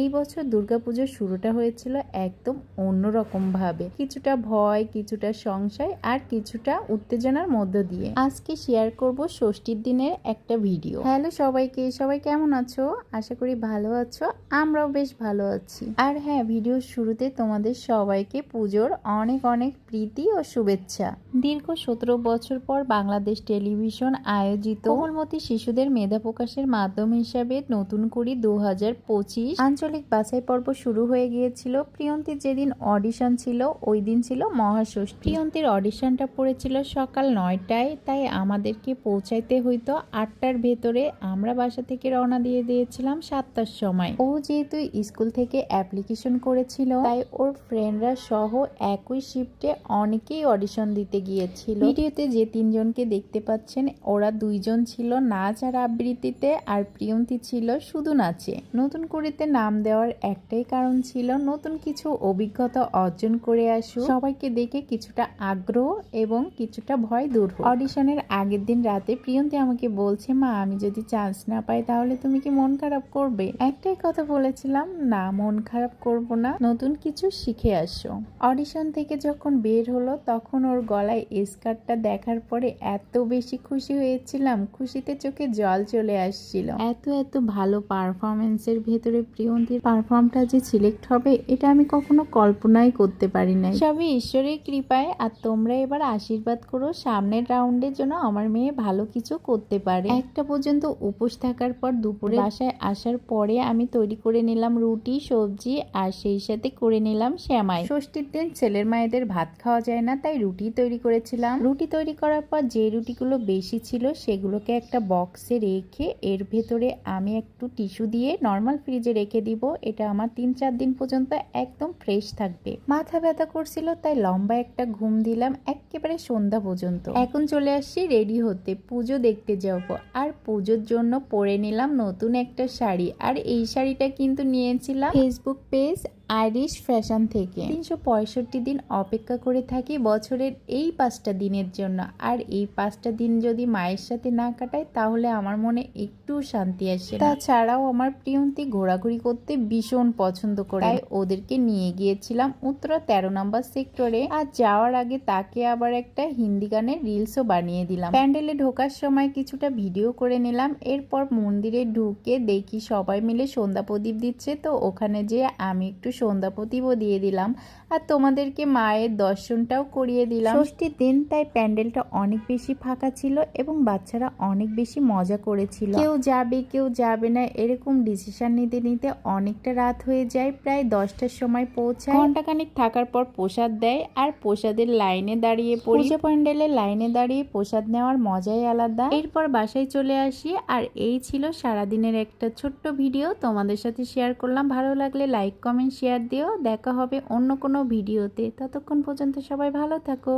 এই বছর দুর্গাপুজোর শুরুটা হয়েছিল একদম অন্যরকম ভাবে কিছুটা ভয়, কিছুটা সংশয় আর কিছুটা উত্তেজনার মধ্য দিয়ে। আজকে শেয়ার করব ষষ্ঠীর দিনের একটা ভিডিও হ্যালো সবাইকে, সবাই কেমন আছো? আশা করি ভালো আছো, আমরাও বেশ ভালো আছি। আর হ্যাঁ ভিডিওর শুরুতে তোমাদের সবাইকে পুজোর অনেক অনেক প্রীতি ও শুভেচ্ছা। দীর্ঘ সতেরো বছর পর বাংলাদেশ টেলিভিশন আয়োজিত কোমলমতি শিশুদের মেধা প্রকাশের মাধ্যম হিসাবে নতুন করি দু হাজার পঁচিশ আঞ্চলিক বাছাই পর্ব শুরু হয়ে গিয়েছিল। প্রিয়ন্তীর যেদিন অডিশন ছিল ওই দিন ছিল মহাষষ্ঠী। প্রিয়ন্তীর অডিশনটা পড়েছিল সকাল নয়টায় তাই আমাদেরকে পৌঁছাইতে হইতো আটটার ভেতরে। আমরা বাসা থেকে রওনা দিয়ে দিয়েছিলাম সাতটার সময়। ও যেহেতু স্কুল থেকে অ্যাপ্লিকেশন করেছিল তাই ওর ফ্রেন্ডরা সহ একই শিফটে অনেকেই অডিশন দিতে গিয়েছিল। ভিডিওতে যে তিনজনকে দেখতে পাচ্ছেন ওরা দুইজন ছিল নাচ আর আবৃত্তিতে আর প্রিয়ন্তী ছিল শুধু নাচে। নতুন করিতে নাম দেওয়ার একটাই কারণ ছিল নতুন কিছু অভিজ্ঞতা অর্জন করে আসু। সবাইকে দেখে কিছুটা আগ্রহ এবং কিছুটা ভয় দূর অডিশনের আগের দিন রাতে প্রিয়ন্তী আমাকে বলছে, মা, আমি যদি চান্স না পাই তাহলে তুমি কি মন খারাপ করবে? একটাই কথা বলেছিলাম, না, মন খারাপ করব না। নতুন কিছু শিখে আসো। অডিশন থেকে যখন বের হলো, তখন ওর গলায় স্কার্টটা দেখার পরে এত বেশি খুশি হয়েছিলাম, খুশিতে চোখে জল চলে আসছিল। এত এত ভালো পারফরমেন্সের ভেতরে প্রিয়ন্তীর পারফর্মটা যে সিলেক্ট হবে এটা আমি কখনো কল্পনাই করতে পারি নাই। সবই ঈশ্বরের কৃপায় আর তোমরা এবার আশীর্বাদ করো সামনের রাউন্ডের জন্য আমার মেয়ে ভালো কিছু করতে পারে। একটা পর্যন্ত উপোস থাকার পর দুপুরে বাসায় আসার পরে আমি তৈরি করে নিলাম রুটি সবজি আর সেই সাথে করে নিলাম শ্যামাই। ষষ্ঠীর দিন ছেলের মায়েদের ভাত খাওয়া যায় না তাই রুটি তৈরি করেছিলাম। রুটি তৈরি করার পর যে রুটিগুলো বেশি ছিল সেগুলোকে একটা বক্সে রেখে এর ভেতরে আমি একটু টিস্যু দিয়ে নর্মাল ফ্রিজে রেখে দিব, এটা আমার তিন চার দিন পর্যন্ত একদম ফ্রেশ থাকবে। মাথা ব্যথা করছিল, তাই লম্বা একটা ঘুম দিলাম একেবারে সন্ধ্যা পর্যন্ত। এখন চলে আসছি রেডি হতে, পুজো দেখতে যাব। আর পুজোর জন্য পরে নিলাম নতুন একটা শাড়ি। আর এই শাড়িটা কিন্তু নিয়েছিলাম ফেসবুক পেজ আইরিশ ফ্যাশন থেকে। তিনশো পঁয়ষট্টি দিন অপেক্ষা করে থাকি বছরের এই পাঁচটা দিনের জন্য। আর এই পাঁচটা দিন যদি মায়ের সাথে না কাটাই, তাহলে আমার মনে একটু শান্তি আসে তাছাড়াও আমার প্রিয়ন্তি ঘোরাঘুরি করতে ভীষণ পছন্দ করে। তাই ওদেরকে নিয়ে গিয়েছিলাম উত্তরা তেরো নম্বর সেক্টরে। আর যাওয়ার আগে তাকে আবার একটা হিন্দি গানের রিলসও বানিয়ে দিলাম। প্যান্ডেলে ঢোকার সময় কিছুটা ভিডিও করে নিলাম। এরপর মন্দিরে ঢুকে দেখি সবাই মিলে সন্ধ্যা প্রদীপ দিচ্ছে। তো ওখানে যে আমি একটু সন্ধ্যা প্রদীপও দিয়ে দিলাম। আর তোমাদেরকে মায়ের দর্শনটাও করিয়ে দিলাম। ষষ্ঠীর দিন তাই প্যান্ডেলটা অনেক বেশি ফাঁকা ছিল এবং বাচ্চারা অনেক বেশি মজা করেছিল। কেউ যাবে কেউ যাবে না এরকম ডিসিশন নিতে নিতে অনেকটা রাত হয়ে যায়। প্রায় দশটার সময় পৌঁছায়। ঘন্টাখানিক থাকার পর প্রসাদ দেয় আর প্রসাদের লাইনে দাঁড়িয়ে পড়ি। পূজা প্যান্ডেলের লাইনে দাঁড়িয়ে প্রসাদ নেওয়ার মজাই আলাদা। এরপর বাসায় চলে আসি। আর এই ছিল সারাদিনের একটা ছোট্ট ভিডিও। তোমাদের সাথে শেয়ার করলাম। ভালো লাগলে লাইক কমেন্ট শেয়ার দিও। দেখা হবে অন্য কোনো ভিডিওতে। ততক্ষণ পর্যন্ত সবাই ভালো থাকো।